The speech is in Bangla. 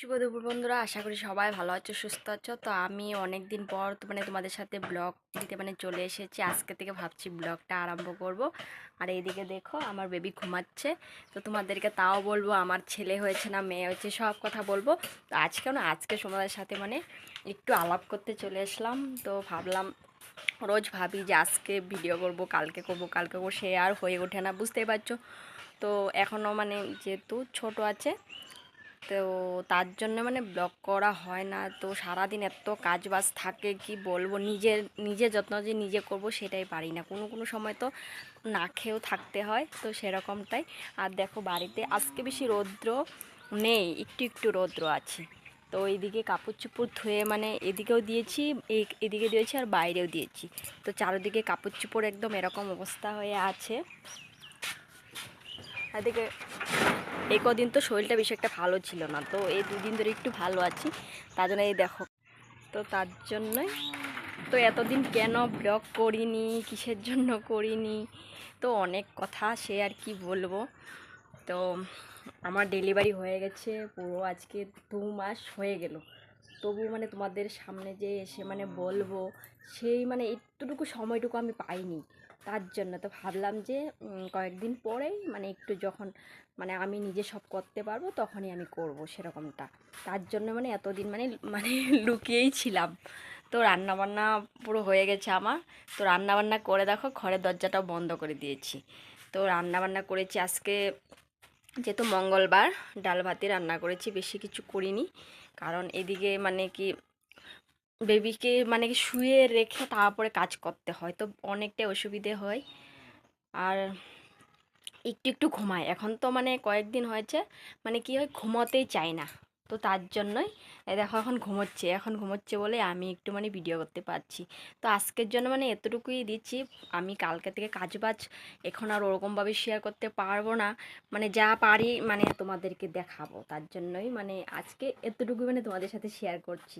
শুভ দুপুর বন্ধুরা, আশা করি সবাই ভালো আছো, সুস্থ আছো। তো আমি অনেক দিন পর মানে তোমাদের সাথে ব্লগ দিতে মানে চলে এসেছি। আজকে থেকে ভাবছি ব্লগটা আরম্ভ করব। আর এইদিকে দেখো, আমার বেবি ঘুমাচ্ছে। তো তোমাদেরকে তাও বলব, আমার ছেলে হয়েছে না, মেয়ে হয়েছে, সব কথা বলব। তো আজকে না, আজকে তোমাদের সাথে মানে একটু আলাপ করতে চলে আসলাম তো ভাবলাম, রোজ ভাবি যে আজকে ভিডিও করব, কালকে করব, কালকে করব, সে আর হয়ে ওঠে না, বুঝতেই পারছ। তো এখনও মানে যেহেতু ছোট আছে তো তার জন্য মানে ব্লগ করা হয় না। তো সারাদিন এত কাজ বাজ থাকে, কি বলব? নিজের নিজের যত্ন যে নিজে করব সেটাই পারি না। কোনো কোনো সময় তো না খেয়েও থাকতে হয়, তো সেরকমটাই। আর দেখো বাড়িতে আজকে বেশি রৌদ্র নেই, একটু একটু রৌদ্র আছে। তো এইদিকে কাপড় চোপড় ধুয়ে মানে এদিকেও দিয়েছি এদিকে দিয়েছি আর বাইরেও দিয়েছি। তো চারিদিকে কাপড় চোপড় একদম এরকম অবস্থা হয়ে আছে। এদিকে এই কদিন তো শরীরটা বেশি একটা ভালো ছিল না, তো এই দুদিন ধরে একটু ভালো আছি, তার জন্য এই দেখো। তো তার জন্যই, তো এতদিন কেন ব্লগ করিনি, কিসের জন্য করিনি, তো অনেক কথা সে আর কি বলব। তো আমার ডেলিভারি হয়ে গেছে, পুরো আজকে দু মাস হয়ে গেল। তবু মানে তোমাদের সামনে যে এসে মানে বলব, সেই মানে একটুটুকু সময়টুকু আমি পাইনি। তার জন্য তো ভাবলাম যে কয়েকদিন পরেই মানে একটু যখন মানে আমি নিজে সব করতে পারব, তখনই আমি করব সেরকমটা। তার জন্য মানে এতদিন মানে মানে লুকিয়েই ছিলাম। তো রান্নাবান্না পুরো হয়ে গেছে আমার। তো রান্নাবান্না করে দেখো, ঘরের দরজাটাও বন্ধ করে দিয়েছি। তো রান্নাবান্না করেছি আজকে যেহেতু মঙ্গলবার ডাল ভাতে রান্না করেছি, বেশি কিছু করিনি। কারণ এদিকে মানে কি, বেবিকে মানে কি শুয়ে রেখে তারপরে কাজ করতে হয়, তো অনেকটাই অসুবিধে হয়। আর একটু একটু ঘুমায়। এখন তো মানে কয়েকদিন হয়েছে মানে কি হয়, ঘুমাতেই চায় না। তো তার জন্যই দেখো এখন ঘুমোচ্ছে এখন ঘুমোচ্ছে বলে আমি একটু মানে ভিডিও করতে পারছি। তো আজকের জন্য মানে এতটুকুই দিচ্ছি, আমি কালকে থেকে কাজ বাজ এখন আর ওরকমভাবে শেয়ার করতে পারব না। মানে যা পারি মানে তোমাদেরকে দেখাবো, তার জন্যই মানে আজকে এতটুকুই মানে তোমাদের সাথে শেয়ার করছি।